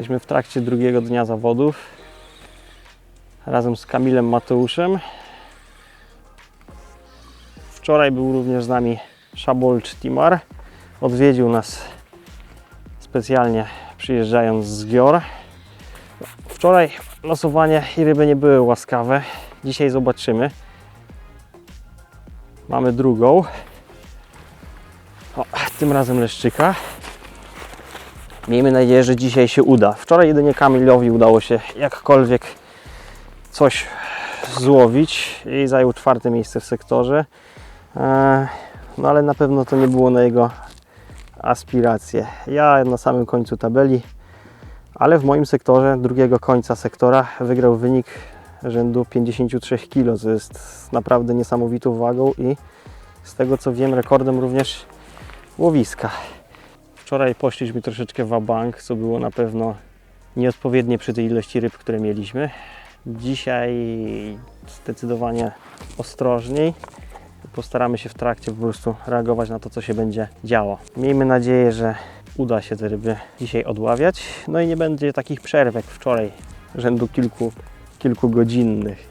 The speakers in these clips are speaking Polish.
Jesteśmy w trakcie drugiego dnia zawodów razem z Kamilem Mateuszem. Wczoraj był również z nami Szabolcz Timar. Odwiedził nas specjalnie przyjeżdżając z Gior. Wczoraj losowanie i ryby nie były łaskawe. Dzisiaj zobaczymy. Mamy drugą. O, tym razem leszczyka. Miejmy nadzieję, że dzisiaj się uda. Wczoraj jedynie Kamilowi udało się jakkolwiek coś złowić i zajął czwarte miejsce w sektorze. Eee, No ale na pewno to nie było na jego aspiracje. Ja na samym końcu tabeli, ale w moim sektorze drugiego końca sektora wygrał wynik rzędu 53 kg, co jest naprawdę niesamowitą wagą i z tego co wiem rekordem również łowiska. Wczoraj poszliśmy troszeczkę w bank, co było na pewno nieodpowiednie przy tej ilości ryb, które mieliśmy. Dzisiaj zdecydowanie ostrożniej. Postaramy się w trakcie po prostu reagować na to, co się będzie działo. Miejmy nadzieję, że uda się te ryby dzisiaj odławiać. No i nie będzie takich przerw jak wczoraj, rzędu kilku, kilkugodzinnych.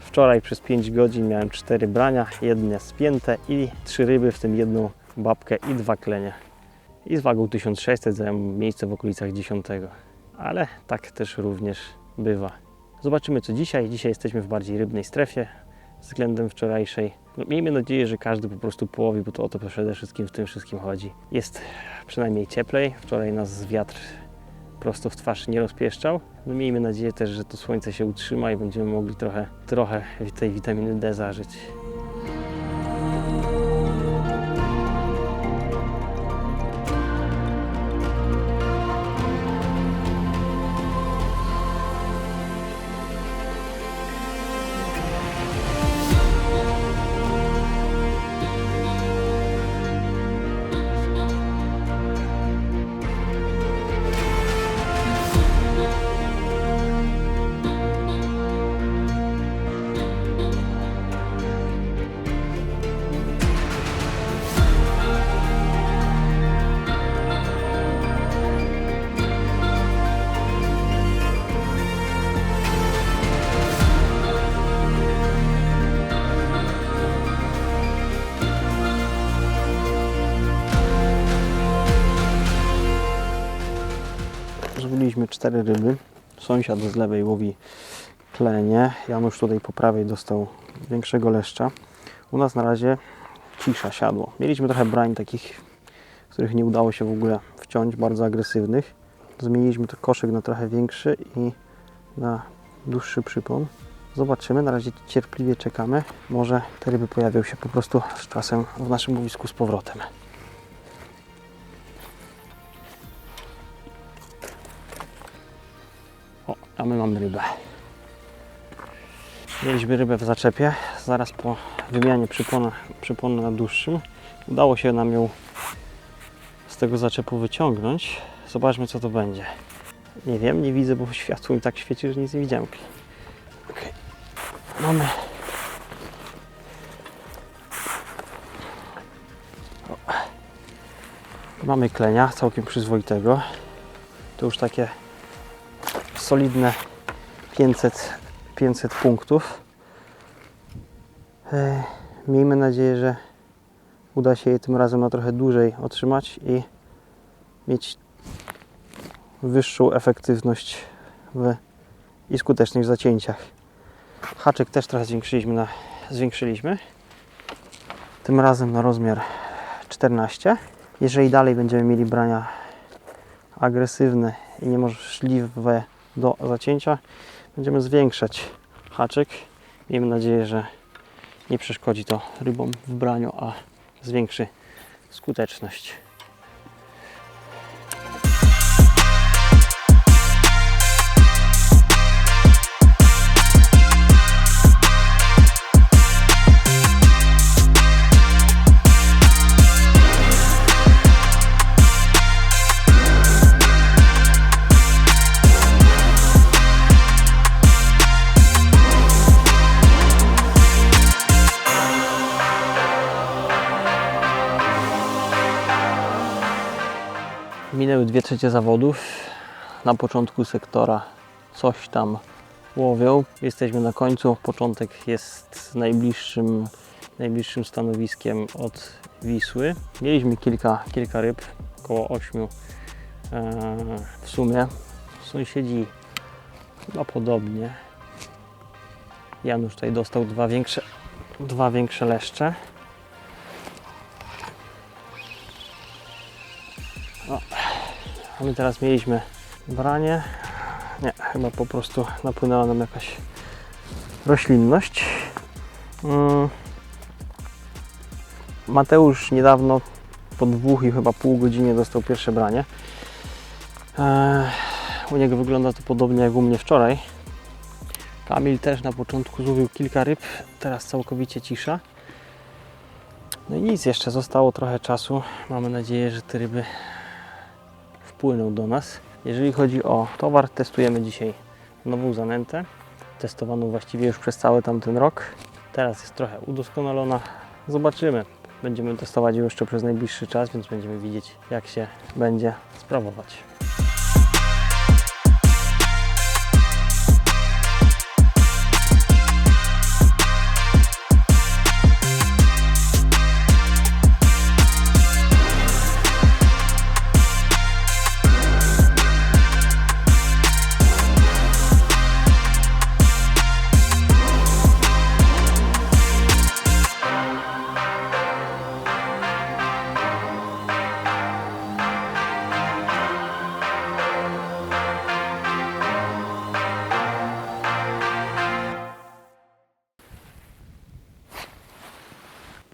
Wczoraj przez 5 godzin miałem 4 brania, jedne spięte i 3 ryby, w tym jedną babkę i dwa klenie. I z wagą 1600 zająłem miejsce w okolicach 10. Ale tak też również bywa. Zobaczymy co dzisiaj. Dzisiaj jesteśmy w bardziej rybnej strefie względem wczorajszej. No, miejmy nadzieję, że każdy po prostu połowi, bo to o to przede wszystkim w tym wszystkim chodzi. Jest przynajmniej cieplej. Wczoraj nas wiatr prosto w twarz nie rozpieszczał. No, miejmy nadzieję też, że to słońce się utrzyma i będziemy mogli trochę, trochę tej witaminy D zażyć. Cztery ryby. Sąsiad z lewej łowi klenie. Janusz tutaj po prawej dostał większego leszcza. U nas na razie cisza siadło. Mieliśmy trochę brań takich, których nie udało się w ogóle wciąć, bardzo agresywnych. Zmieniliśmy to koszyk na trochę większy i na dłuższy przypon. Zobaczymy, na razie cierpliwie czekamy. Może te ryby pojawią się po prostu z czasem w naszym łowisku z powrotem. A my mamy rybę. Mieliśmy rybę w zaczepie. Zaraz po wymianie przypona, na dłuższym udało się nam ją z tego zaczepu wyciągnąć. Zobaczmy co to będzie. Nie wiem, nie widzę, bo światło mi tak świeci, że nic nie widziałem. Okej. Mamy. Mamy klenia całkiem przyzwoitego. To już takie solidne 500, 500 punktów. E, Miejmy nadzieję, że uda się je tym razem na trochę dłużej otrzymać i mieć wyższą efektywność w, i skuteczność w zacięciach. Haczyk też trochę zwiększyliśmy, na, zwiększyliśmy. Tym razem na rozmiar 14. Jeżeli dalej będziemy mieli brania agresywne i niemożliwe do zacięcia, będziemy zwiększać haczyk. Miejmy nadzieję, że nie przeszkodzi to rybom w braniu, a zwiększy skuteczność. Minęły dwie trzecie zawodów. na początku sektora coś tam łowią. Jesteśmy na końcu. Początek jest najbliższym, najbliższym stanowiskiem od Wisły. Mieliśmy kilka, kilka ryb, około 8 e, w sumie. Sąsiedzi chyba podobnie. Janusz tutaj dostał dwa większe, dwa większe leszcze. My teraz mieliśmy branie. Nie, chyba po prostu napłynęła nam jakaś roślinność. Mm. Mateusz niedawno po dwóch i chyba pół godzinie dostał pierwsze branie. Eee, u niego wygląda to podobnie jak u mnie wczoraj. Kamil też na początku złowił kilka ryb, teraz całkowicie cisza. No i nic, jeszcze zostało trochę czasu. Mamy nadzieję, że te ryby wpłyną do nas. Jeżeli chodzi o towar, testujemy dzisiaj nową zanętę, testowaną właściwie już przez cały tamten rok. Teraz jest trochę udoskonalona. Zobaczymy. Będziemy testować ją jeszcze przez najbliższy czas, więc będziemy widzieć, jak się będzie sprawować.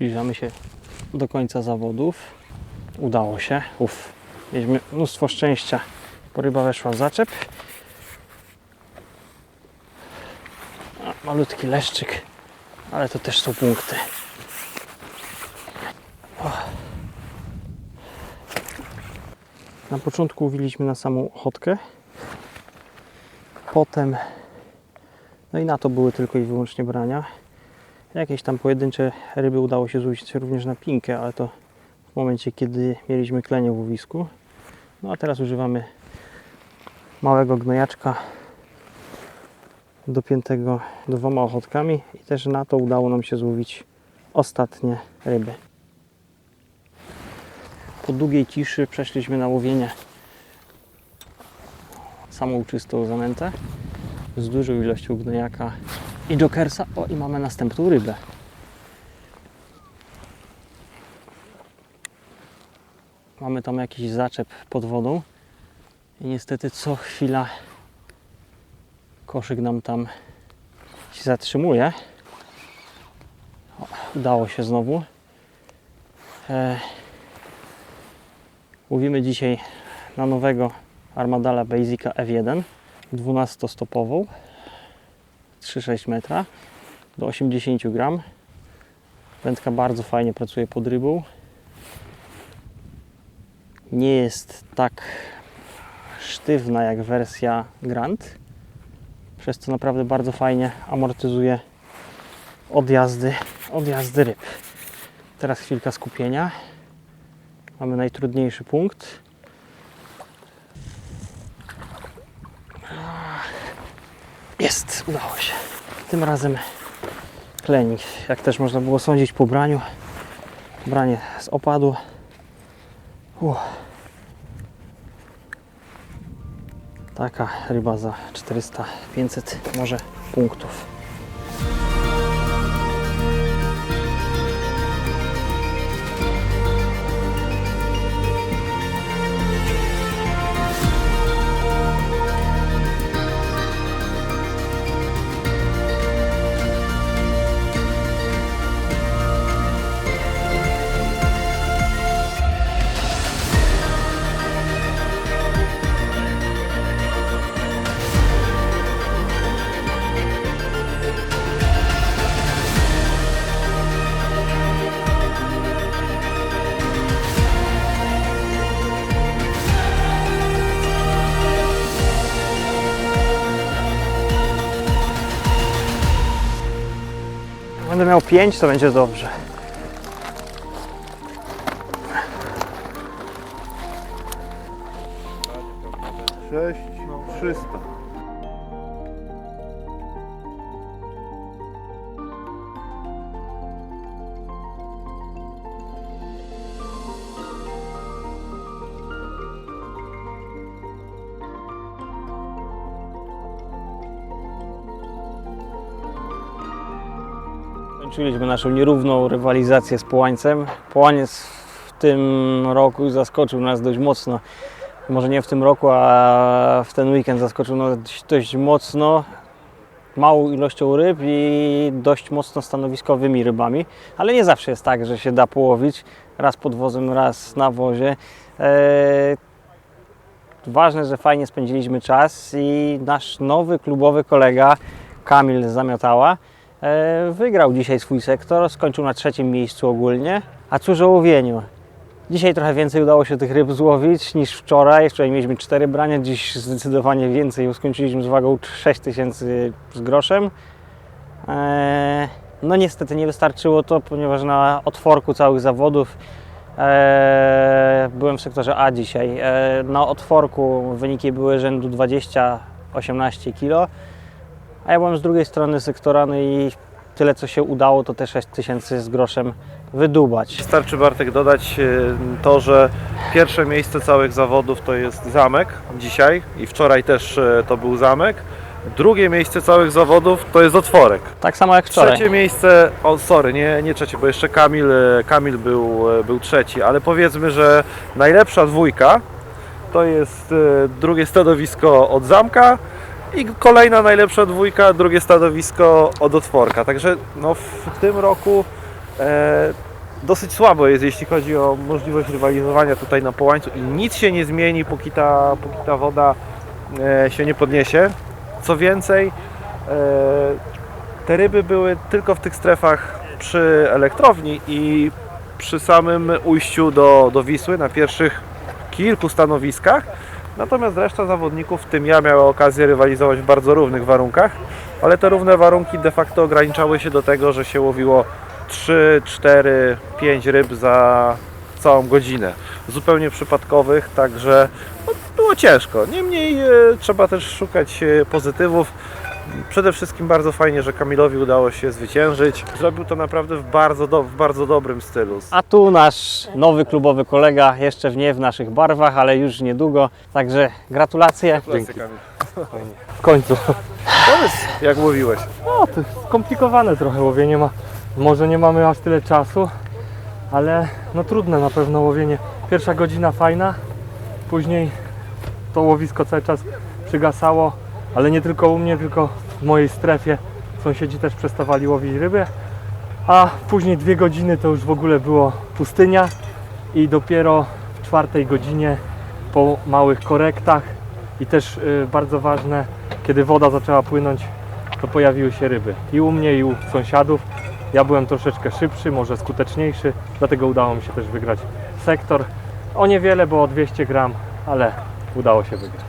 Zbliżamy się do końca zawodów. Udało się. Uf, mieliśmy mnóstwo szczęścia, bo ryba weszła w zaczep. A, malutki leszczyk, ale to też są punkty. Na początku łowiliśmy na samą ochotkę. Potem, no i na to były tylko i wyłącznie brania. Jakieś tam pojedyncze ryby udało się złowić również na pinkę, ale to w momencie, kiedy mieliśmy klenie w łowisku. No a teraz używamy małego gnojaczka dopiętego dwoma ochotkami i też na to udało nam się złowić ostatnie ryby. Po długiej ciszy przeszliśmy na łowienie samą czystą zanętę z dużą ilością gnojaka i jokersa. O, i mamy następną rybę. Mamy tam jakiś zaczep pod wodą i niestety co chwila koszyk nam tam się zatrzymuje. O, udało się znowu. E, łowimy dzisiaj na nowego Armadala Basica F1 12-stopową 3,6 metra do 80 gram. Wędka bardzo fajnie pracuje pod rybą. Nie jest tak sztywna jak wersja Grand, przez co naprawdę bardzo fajnie amortyzuje odjazdy, odjazdy ryb. Teraz chwilka skupienia. Mamy najtrudniejszy punkt. Jest, udało się. Tym razem klenik, jak też można było sądzić po braniu. Branie z opadu. Taka ryba za 400-500 może punktów. Miał 5, to będzie dobrze. Sześć. 300. Kończyliśmy naszą nierówną rywalizację z Połańcem. Połaniec w tym roku zaskoczył nas dość mocno. Może nie w tym roku, a w ten weekend zaskoczył nas dość, mocno. Małą ilością ryb i dość mocno stanowiskowymi rybami. Ale nie zawsze jest tak, że się da połowić. Raz pod wozem, raz na wozie. Eee, ważne, że fajnie spędziliśmy czas i nasz nowy klubowy kolega Kamil Zamiatała wygrał dzisiaj swój sektor, skończył na trzecim miejscu ogólnie. A cóż o łowieniu? Dzisiaj trochę więcej udało się tych ryb złowić niż wczoraj. Wczoraj mieliśmy cztery brania, dziś zdecydowanie więcej, skończyliśmy z wagą 6000 z groszem. E, No niestety nie wystarczyło to, ponieważ na otworku całych zawodów e, byłem w sektorze A dzisiaj. E, na otworku wyniki były rzędu 20-18 kg, a ja byłem z drugiej strony sektora, no i tyle co się udało, to te 6000 z groszem wydubać. Wystarczy Bartek dodać e, to, że pierwsze miejsce całych zawodów to jest zamek dzisiaj i wczoraj też e, to był zamek. Drugie miejsce całych zawodów to jest otworek. Tak samo jak wczoraj. Trzecie miejsce, o sorry, nie, nie trzecie, bo jeszcze Kamil, e, Kamil był, był trzeci, ale powiedzmy, że najlepsza dwójka to jest drugie stanowisko od zamka i kolejna najlepsza dwójka, drugie stanowisko od otworka. Także no, w tym roku e, dosyć słabo jest, jeśli chodzi o możliwość rywalizowania tutaj na połańcu i nic się nie zmieni, póki ta, póki ta woda e, się nie podniesie. Co więcej, e, te ryby były tylko w tych strefach przy elektrowni i przy samym ujściu do, do Wisły na pierwszych kilku stanowiskach. Natomiast reszta zawodników, w tym ja, miała okazję rywalizować w bardzo równych warunkach, ale te równe warunki de facto ograniczały się do tego, że się łowiło 3, 4, 5 ryb za całą godzinę. Zupełnie przypadkowych, także no, było ciężko. Niemniej e, trzeba też szukać e, pozytywów. Przede wszystkim bardzo fajnie, że Kamilowi udało się zwyciężyć. Zrobił to naprawdę w bardzo, do, w bardzo dobrym stylu. A tu nasz nowy klubowy kolega, jeszcze w nie w naszych barwach, ale już niedługo. Także gratulacje. W końcu. Powiedz, jak łowiłeś. No, to jest skomplikowane trochę łowienie ma. Może nie mamy aż tyle czasu, ale no trudne na pewno łowienie. Pierwsza godzina fajna, później to łowisko cały czas przygasało, ale nie tylko u mnie, tylko w mojej strefie. Sąsiedzi też przestawali łowić ryby, a później dwie godziny to już w ogóle było pustynia i dopiero w czwartej godzinie po małych korektach i też y, bardzo ważne, kiedy woda zaczęła płynąć, to pojawiły się ryby. I u mnie, i u sąsiadów. Ja byłem troszeczkę szybszy, może skuteczniejszy, dlatego udało mi się też wygrać sektor. O niewiele, bo o 200 gram, ale udało się wygrać.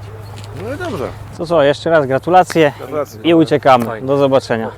No i dobrze. To co, jeszcze raz gratulacje Gratulacje. i uciekamy. Do zobaczenia.